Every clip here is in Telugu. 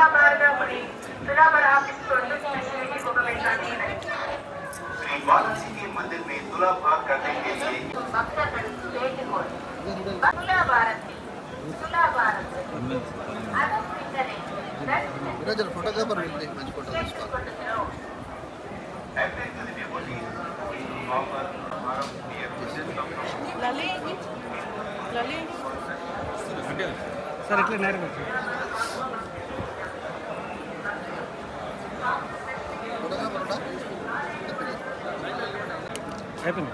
ತುಲಾಭಾರದೊಳಿ तुलाभर आप इसको स्पेशलिटी को हमेशा नहीं रहे बालाजी के मंदिर में तुला भाग करने के लिए तुला भारत तुला भारत ಅದರ ಫೋಟೋಗ್ರಾಫರ್ ಇರಲಿ ಮಂಚ್ ಫೋಟೋ ಸರ್ ಇಟ್ಲಿ ನೇರ అయిపోయింది.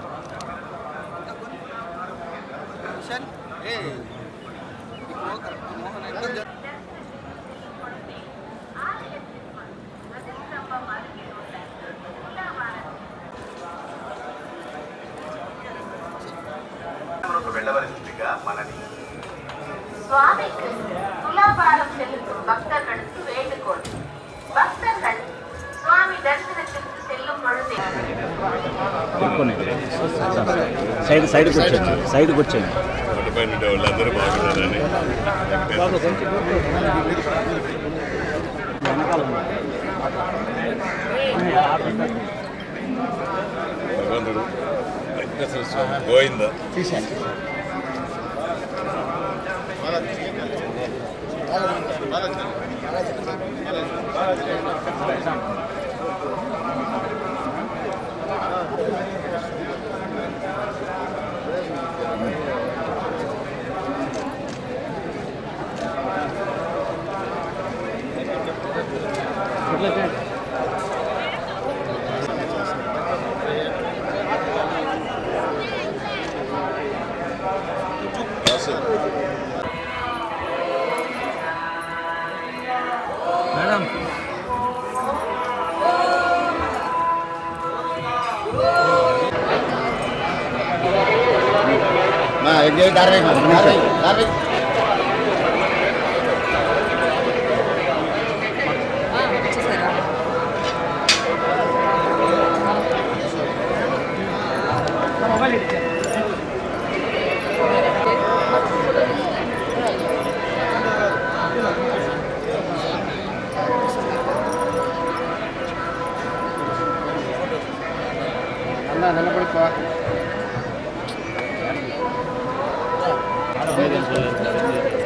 స్వామి మనని స్వామికి తులాభారం చెల్లుతూ భక్తగణకు వేడుకోండి భక్తగణకు సైడ్ సైడ్ కూర్చోండి. సైడ్ కూర్చోండి. వాళ్ళందరూ బాగున్నారని భగవంతుడు వెంకటేశ్వర స్వామి గోవింద రాసు Vale, yo quiero darle con Darle, darle. darle. Anda, dale por. అన్న నిలబడిపో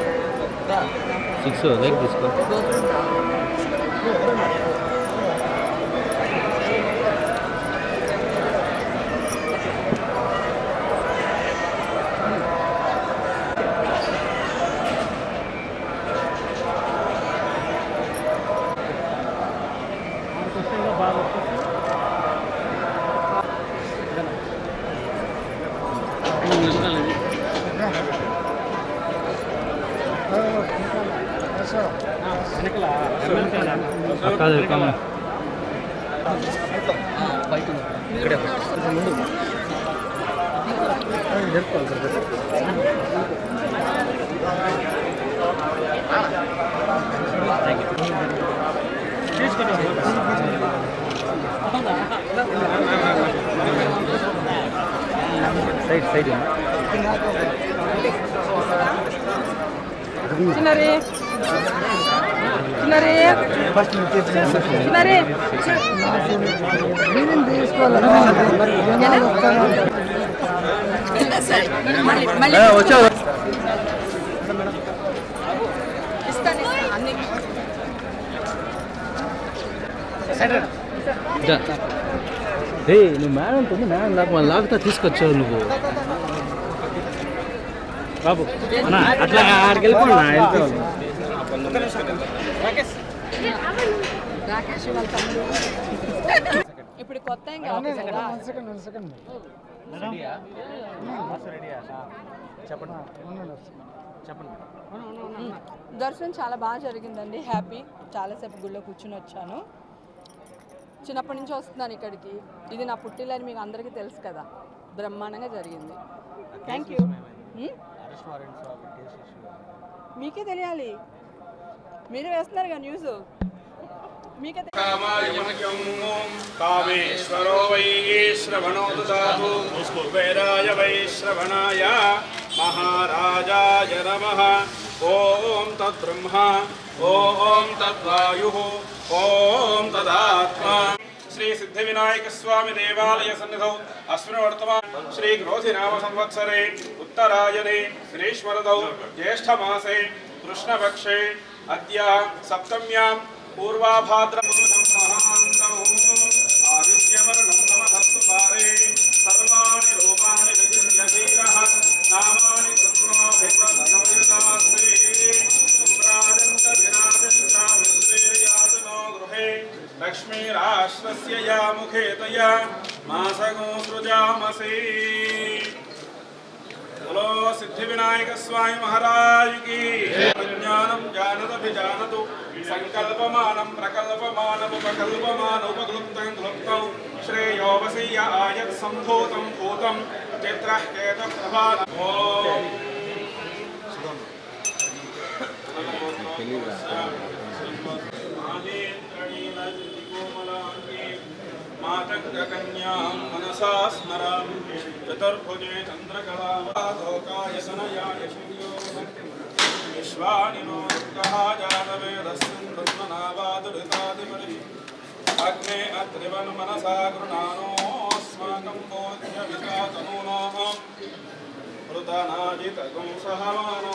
సిక్స్ లైక్ తీసుకో కాదు కామన్ ఇక్కడే ముందు జరుపుకోవాలి సార్ సైడ్ సైడ్ చిన్నరి చిన్నరి చిన్నరి వచ్చా ఏ నువ్వు మేడం ఉంది మేడం లాగా మళ్ళీ లాగుతా తీసుకొచ్చావు నువ్వు. బాబు అన్న అట్లా ఆడికి ఇప్పుడు కొత్త ఏం కాదు కదా చెప్పండి. చెప్పండి. ఉమ్. దర్శనం చాలా బాగా జరిగిందండి. హ్యాపీ చాలాసేపు గుళ్ళో కూర్చుని వచ్చాను. చిన్నప్పటి నుంచి వస్తున్నాను ఇక్కడికి. ఇది నా పుట్టిల్లని మీకు అందరికీ తెలుసు కదా. బ్రహ్మాండంగా జరిగింది. థ్యాంక్ యూ ఉమ్? మీకే తెలియాలి మీరే వేస్తున్నారు కదా న్యూస్ మీకే తె- కామేశ్వరో వై శ్రవణో దదాతు కుబేరాయ వై శ్రవణాయ మహారాజాయ నమ ఓం తద్బ్రహ్మ ఓం తద్వాయు ఓం తదాత్మా శ్రీ సిద్ధి వినాయక స్వామి దేవాలయ సన్నిధౌ అస్మిన్ వర్తమాన శ్రీ క్రోధి నామ సంవత్సరే ఉత్తరాయణే గ్రీష్మరదౌ జ్యేష్ఠమాసే కృష్ణపక్షే అద్య సప్తమ్యాం పూర్వాభాద్ర ఆదిత్యవర్ణం నమధస్తు పారే సర్వాణి రూపాణి విజిత్య ధీరః నామాని కృత్వా गृहे लक्ष्मीराश्रस्य या मुखे तया मासगो सृजामसि। बोलो सिद्धिविनायक स्वामी महाराज की। ज्ञानम जानत अभिजानतु संकल्पमानं प्रकल्पमानम् उपकल्पमानोपक्लुप्तं क्लुप्तौ श्रेयोवसीय आयत् सम्भूतं भूतं चित्रः केतप्रभान ॐ मातङ्गकन्यां मनसा स्मरामि चतुर्भुजे चन्द्रकलालोकाय सनयाय सूर्यो विश्वानिनो दुःखः जातवेदस्मिन् ब्रह्मनावादुरितादिपरि अग्ने अत्रिवन् मनसा गृणानोऽस्माकं बोध्यवितातनूनाः हृतनाजितगुं सहमानो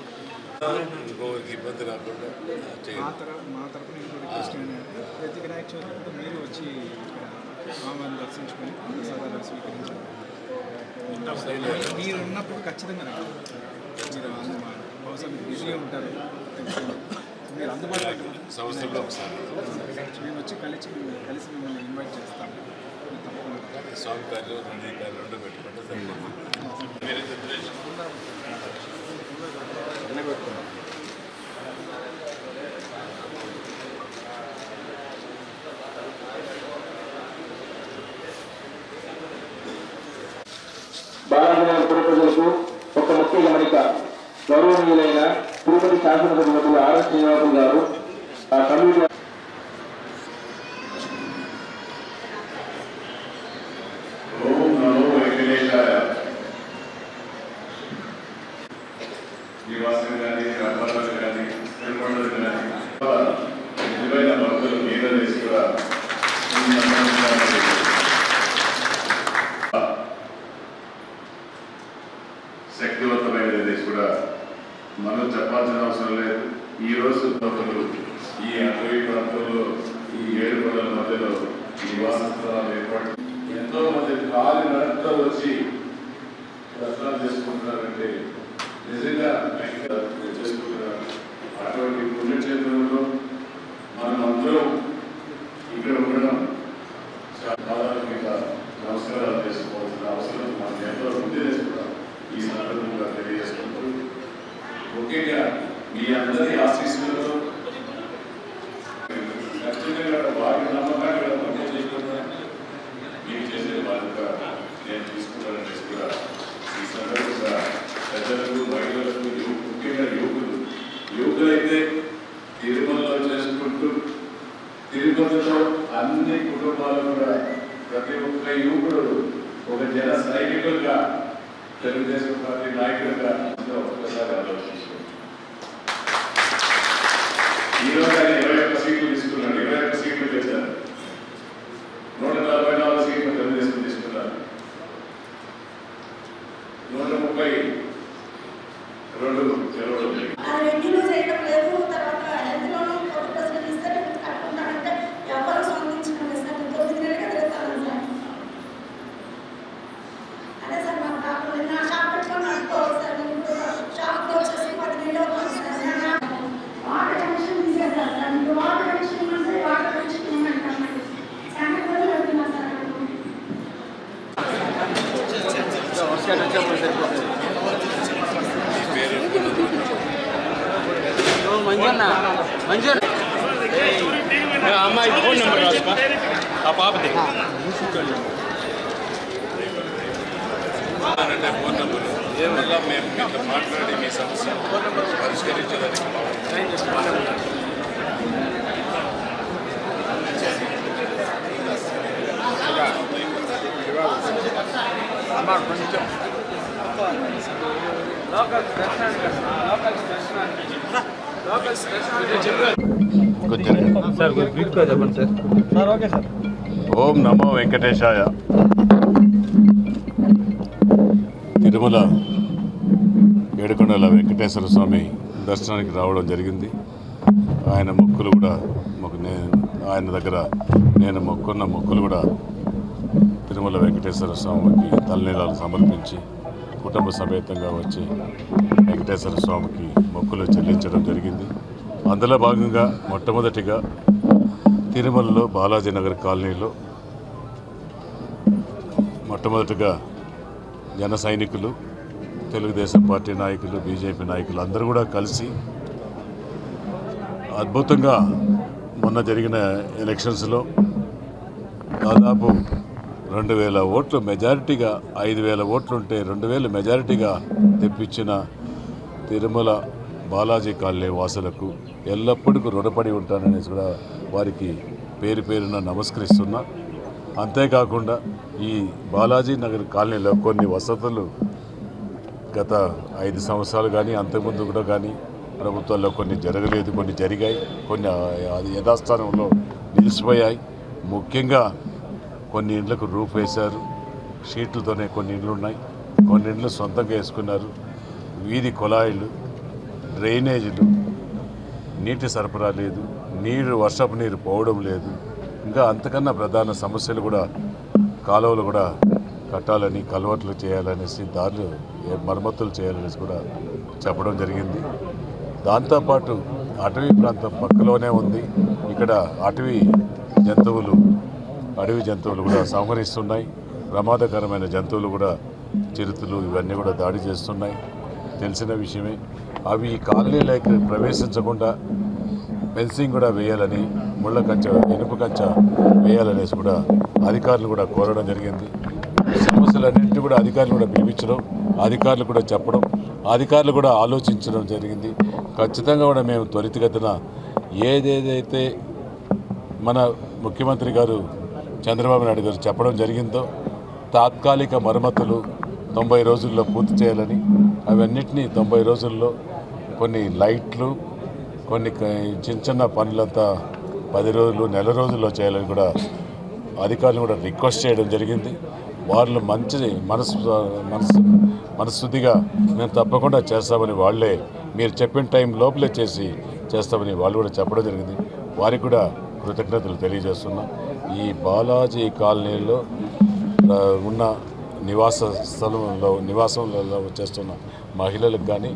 ఇంకోరికి ఇబ్బంది రాకుండా మా తరపున ఇంకో రిక్వెస్ట్ ఏంటంటే ప్రతి వినాయక చవితి అప్పుడు మీరు వచ్చి దర్శించుకొని ప్రసాదాలు స్వీకరించాలి. మీరు ఉన్నప్పుడు ఖచ్చితంగా రావాలి బహుశా మీరు బిజీగా ఉంటారు. మీరు అందుబాటులో సంవత్సరంలో ఒకసారి. మేము వచ్చి కలిసి కలిసి మిమ్మల్ని ఇన్వైట్ చేస్తాము. స్వామి కార్యం రెండు పెట్టుకుంటే సరిపోతుంది. మీరే చెప్పలేదు ప్రజలకు ఒక ముఖ్య గమనిక గౌరవనీయులైన తిరుపతి శాసనసభ్యులు ఆర్ఎస్ శ్రీనివాసులు గారు ఆ కమిటీ ఓం నమో వెంకటేశాయ నివాసం కానీ వ్యాపారాలు కానీ తిరుమలలు కానీ నిజమైన భక్తులు మీద వేసి కూడా ఈ నమ్మకాన్ని శక్తివంతమైనది కూడా మనం చెప్పాల్సిన అవసరం లేదు. ఈ రోజు భక్తులు ఈ అటవీ ప్రాంతంలో ఈ ఏడు కొండల మధ్యలో నివాస స్థలాలు ఏర్పాటు ఎంతో మంది కాలి నడకతో వచ్చి దర్శనాలు చేసుకుంటున్నారంటే నిజంగా చేసుకుంటున్నారు అటువంటి పుణ్యక్షేత్రంలో మనం అందరం ఇక్కడ ఉండడం చాలా పాదాల మీద నమస్కారాలు చేసుకోవాల్సిన అవసరం మనకు ఎంతో ఉంది చేసుకుంటాం ఈ సందర్భంగా తెలియజేసుకుంటూ ముఖ్యంగా మీ అందరి ఆశీస్సులతో ఖచ్చితంగా వారి నమ్మకాన్ని పంపిణీ చేయకుండా మీరు చేసే బాధ్యత నేను తీసుకుంటానని కూడా ఈ సందర్భంగా ప్రజలకు మహిళలకు ముఖ్యంగా యువకులు. యువకులైతే తిరుమలలో చేసుకుంటూ తిరుపతిలో అన్ని కుటుంబాలు కూడా ప్రతి ఒక్క యువకుడు ఒక జన సైనికులుగా తెలుగుదేశం పార్టీ నాయకులుగా ఒక్కసారి ఆలోచించారు. ఈ రోజు ఆయన ఇరవై ఒక్క సీట్లు తీసుకున్నాడు ఇరవై ఒక్క సీట్లు తెచ్చారు నూట నలభై నాలుగు సీట్లు తెలుగుదేశం తీసుకున్నారు నూట ముప్పై రెండు చెరువులు ఉన్నాయి. ఆ రెండులో చేయడం లేదు తర్వాత హెల్త్లోనూ కొత్త ప్రజలు ఇస్తే కట్టుకుంటానంటే ఎవరు స్పందించడం సార్ తొమ్మిది నెలలుగా తిరుగుతాను సార్ అదే సార్ మా డాక్టర్ నిన్న షాప్ పెట్టుకొని నడుపుకోవాలి సార్ నేను ఇప్పుడు షాప్కి వచ్చేసి పది నెలలు అవుతుంది సార్ వాటర్ కనెక్షన్ తీసేస్తారు సార్ ఇప్పుడు వాటర్ కనెక్షన్ అంటే వాటర్ కనెక్షన్ ఏమంటామండి శాంతి మంజన్న మంజన్న అమ్మాయి ఫోన్ నెంబర్ రాసుకో ఆ పాపది. అంటే ఫోన్ నెంబర్ ఏమల్లా మేము మీతో మాట్లాడి మీ సమస్య పరిష్కరించడానికి అమ్మా కొంచెం. లోకల్ దర్శనానికి లోకల్ దర్శనానికి. ఓం నమో వెంకటేశాయ. తిరుమల ఏడుకొండల వెంకటేశ్వర స్వామి దర్శనానికి రావడం జరిగింది. ఆయన మొక్కులు కూడా మొక్కు నేను ఆయన దగ్గర నేను మొక్కున్న మొక్కులు కూడా తిరుమల వెంకటేశ్వర స్వామికి తలనీలాలు సమర్పించి కుటుంబ సమేతంగా వచ్చి వెంకటేశ్వర స్వామికి మొక్కులు చెల్లించడం జరిగింది. అందులో భాగంగా మొట్టమొదటిగా తిరుమలలో బాలాజీ నగర్ కాలనీలో మొట్టమొదటిగా జన సైనికులు తెలుగుదేశం పార్టీ నాయకులు బీజేపీ నాయకులు అందరూ కూడా కలిసి అద్భుతంగా మొన్న జరిగిన ఎలక్షన్స్లో దాదాపు రెండు వేల ఓట్లు మెజారిటీగా ఐదు వేల ఓట్లుంటే రెండు వేల మెజారిటీగా తెప్పించిన తిరుమల బాలాజీ కాలనీ వాసులకు ఎల్లప్పుడూ రుణపడి ఉంటాననేసి కూడా వారికి పేరు పేరున నమస్కరిస్తున్నా. అంతేకాకుండా ఈ బాలాజీ నగర్ కాలనీలో కొన్ని వసతులు గత ఐదు సంవత్సరాలు కానీ అంతకుముందు కూడా కానీ ప్రభుత్వాల్లో కొన్ని జరగలేదు కొన్ని జరిగాయి కొన్ని అది యథాస్థానంలో నిలిచిపోయాయి. ముఖ్యంగా కొన్ని ఇండ్లకు రూఫ్ వేశారు. షీట్లతోనే కొన్ని ఇండ్లు ఉన్నాయి కొన్ని ఇండ్లు సొంతంగా వేసుకున్నారు. వీధి కుళాయిలు డ్రైనేజీలు నీటి సరఫరా లేదు. నీరు వర్షపు నీరు పోవడం లేదు. ఇంకా అంతకన్నా ప్రధాన సమస్యలు కూడా కాలువలు కూడా కట్టాలని కలవట్లు చేయాలనేసి దారులు ఏ మరమ్మతులు చేయాలనేసి కూడా చెప్పడం జరిగింది. దాంతోపాటు అటవీ ప్రాంతం పక్కలోనే ఉంది. ఇక్కడ అటవీ జంతువులు అడవి జంతువులు కూడా సంహరిస్తున్నాయి. ప్రమాదకరమైన జంతువులు కూడా చిరుతలు ఇవన్నీ కూడా దాడి చేస్తున్నాయి. తెలిసిన విషయమే. అవి ఈ కాలనీలోకి ప్రవేశించకుండా ఫెన్సింగ్ కూడా వేయాలని ముళ్ళ కంచె ఇనుప కంచ వేయాలనేసి కూడా అధికారులు కూడా కోరడం జరిగింది. సమస్యలన్నింటినీ కూడా అధికారులు కూడా పిలిపించడం అధికారులు కూడా చెప్పడం అధికారులు కూడా ఆలోచించడం జరిగింది. ఖచ్చితంగా కూడా మేము త్వరితగతిన ఏదేదైతే మన ముఖ్యమంత్రి గారు చంద్రబాబు నాయుడు గారు చెప్పడం జరిగిందో తాత్కాలిక మరమ్మతులు తొంభై రోజుల్లో పూర్తి చేయాలని అవన్నిటినీ తొంభై రోజుల్లో కొన్ని లైట్లు కొన్ని చిన్న చిన్న పనులంతా పది రోజులు నెల రోజుల్లో చేయాలని కూడా అధికారులు కూడా రిక్వెస్ట్ చేయడం జరిగింది. వాళ్ళు మంచి మనసు మనసు మనస్థుతిగా మేము తప్పకుండా చేస్తామని వాళ్ళే మీరు చెప్పిన టైం లోపలే చేసి చేస్తామని వాళ్ళు కూడా చెప్పడం జరిగింది. వారికి కూడా కృతజ్ఞతలు తెలియజేస్తున్నాం. ఈ బాలాజీ కాలనీలో ఉన్న నివాస స్థలంలో నివాసంలో చేస్తున్న మహిళలకు కానీ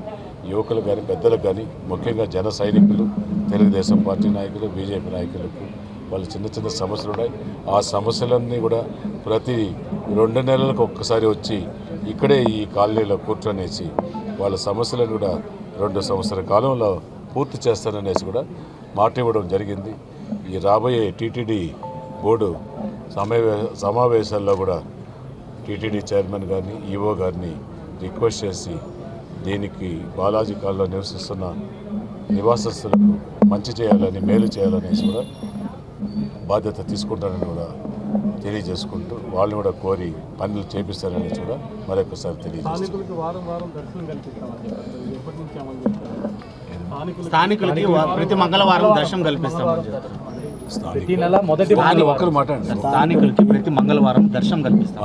యువకులకు కానీ పెద్దలకు కానీ ముఖ్యంగా జన సైనికులు తెలుగుదేశం పార్టీ నాయకులు బీజేపీ నాయకులకు వాళ్ళ చిన్న చిన్న సమస్యలు ఉన్నాయి. ఆ సమస్యలన్నీ కూడా ప్రతి రెండు నెలలకు ఒక్కసారి వచ్చి ఇక్కడే ఈ కాలనీలో కూర్చొనేసి వాళ్ళ సమస్యలను కూడా రెండు సంవత్సర కాలంలో పూర్తి చేస్తాననేసి కూడా మాట ఇవ్వడం జరిగింది. ఈ రాబోయే టీటీడీ బోర్డు సమావే సమావేశాల్లో కూడా టీటీడీ చైర్మన్ కానీ ఈఓ గారిని రిక్వెస్ట్ చేసి దీనికి బాలాజీ కాల్లో నివసిస్తున్న నివాసస్తులకు మంచి చేయాలని మేలు చేయాలనేసి కూడా బాధ్యత తీసుకుంటానని కూడా తెలియజేసుకుంటూ వాళ్ళని కూడా కోరి పనులు చేపిస్తారని కూడా మరొకసారి తెలియజేస్తాను వారం వారం దర్శనం కల్పిస్తామని ఎప్పటి నుంచి అమలు చేస్తారు? స్థానికులకి ప్రతి మంగళవారం దర్శనం చెప్తారు ప్రతి నెల మొదటి స్థానికులకి ప్రతి మంగళవారం దర్శనం కల్పిస్తాం.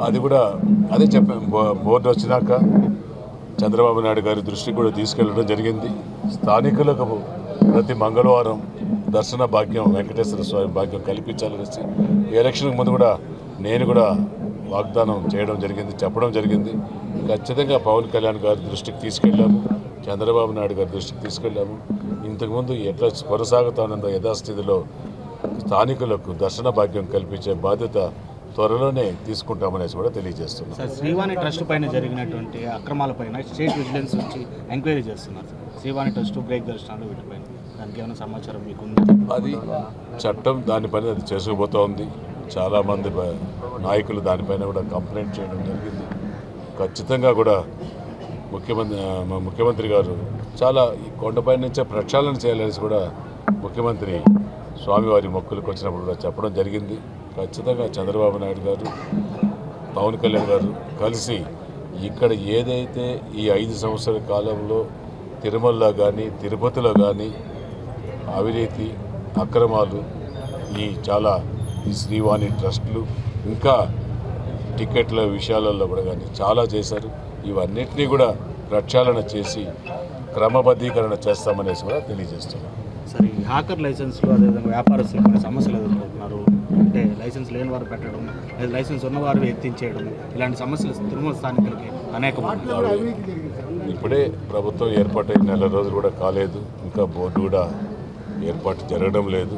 అది కూడా అదే చెప్పాను బో- బోర్డు వచ్చినాక చంద్రబాబు నాయుడు గారి దృష్టికి కూడా తీసుకెళ్ళడం జరిగింది. స్థానికులకు ప్రతి మంగళవారం దర్శన భాగ్యం వెంకటేశ్వర స్వామి భాగ్యం కల్పించాలనేసి ఎలక్షన్కి ముందు కూడా నేను కూడా వాగ్దానం చేయడం జరిగింది చెప్పడం జరిగింది. ఖచ్చితంగా పవన్ కళ్యాణ్ గారి దృష్టికి తీసుకెళ్ళాము. చంద్రబాబు నాయుడు గారి దృష్టికి తీసుకెళ్ళాము. ఇంతకుముందు ఎట్లా కొనసాగుతానందో యథాస్థితిలో స్థానికులకు దర్శన భాగ్యం కల్పించే బాధ్యత త్వరలోనే తీసుకుంటామనేసి కూడా తెలియజేస్తున్నాం. సార్ శ్రీవాణి ట్రస్ట్ పైన జరిగినటువంటి అక్రమాలపైన స్టేట్ విజిలెన్స్ వచ్చి ఎంక్వైరీ చేస్తున్నారు సార్. శ్రీవాణి ట్రస్ట్ బ్రేక్ దర్శనాలు వీటిపైన దానికి ఏమైనా సమాచారం మీకుందా? అది చట్టం దానిపైన అది చేసుకుపోతోంది. చాలామంది నాయకులు దానిపైన కూడా కంప్లైంట్ చేయడం జరిగింది. ఖచ్చితంగా కూడా ముఖ్యమంత్రి మా ముఖ్యమంత్రి గారు చాలా ఈ కొండపై నుంచే ప్రక్షాళన చేయాలనేసి కూడా ముఖ్యమంత్రి స్వామివారి మొక్కులకు వచ్చినప్పుడు కూడా చెప్పడం జరిగింది. ఖచ్చితంగా చంద్రబాబు నాయుడు గారు పవన్ కళ్యాణ్ గారు కలిసి ఇక్కడ ఏదైతే ఈ ఐదు సంవత్సరాల కాలంలో తిరుమలలో కానీ తిరుపతిలో కానీ అవినీతి అక్రమాలు ఈ చాలా ఈ శ్రీవాణి ట్రస్టులు ఇంకా టికెట్ల విషయాలలో కూడా కానీ చాలా చేశారు. ఇవన్నిటినీ కూడా ప్రక్షాళన చేసి క్రమబద్ధీకరణ చేస్తామనేసి కూడా తెలియజేస్తున్నాం. సార్ ఈ హ్యాకర్ లైసెన్స్లో అదేవిధంగా వ్యాపారస్తులు కొన్ని సమస్యలు ఎదుర్కొంటున్నారు? అంటే లైసెన్స్ లేని వారు పెట్టడం లేదా లైసెన్స్ ఉన్నవారు ఎత్తించేయడం ఇలాంటి సమస్యలు తిరుమల స్థానికులకి అనేకం ఇప్పుడే ప్రభుత్వం ఏర్పాటై నెల రోజులు కూడా కాలేదు. ఇంకా బోర్డు కూడా ఏర్పాటు జరగడం లేదు.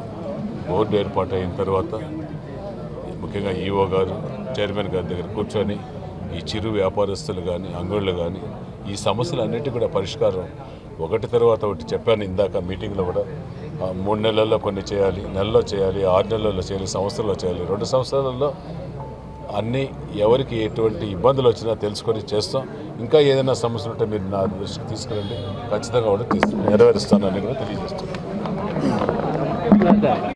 బోర్డు ఏర్పాటు అయిన తర్వాత ముఖ్యంగా ఈఓ గారు చైర్మన్ గారి దగ్గర కూర్చొని ఈ చిరు వ్యాపారస్తులు కానీ అంగళ్ళు కానీ ఈ సమస్యలన్నిటి కూడా పరిష్కారం. ఒకటి తర్వాత ఒకటి చెప్పాను ఇందాక మీటింగ్లో కూడా. మూడు నెలల్లో కొన్ని చేయాలి నెలలో చేయాలి ఆరు నెలల్లో చేయాలి సంవత్సరంలో చేయాలి. రెండు సంవత్సరాలలో అన్నీ ఎవరికి ఎటువంటి ఇబ్బందులు వచ్చినా తెలుసుకొని చేస్తాం. ఇంకా ఏదైనా సమస్యలు ఉంటే మీరు నా దృష్టికి తీసుకురండి. ఖచ్చితంగా కూడా తీసు నెరవేరుస్తానని కూడా తెలియజేస్తున్నాను.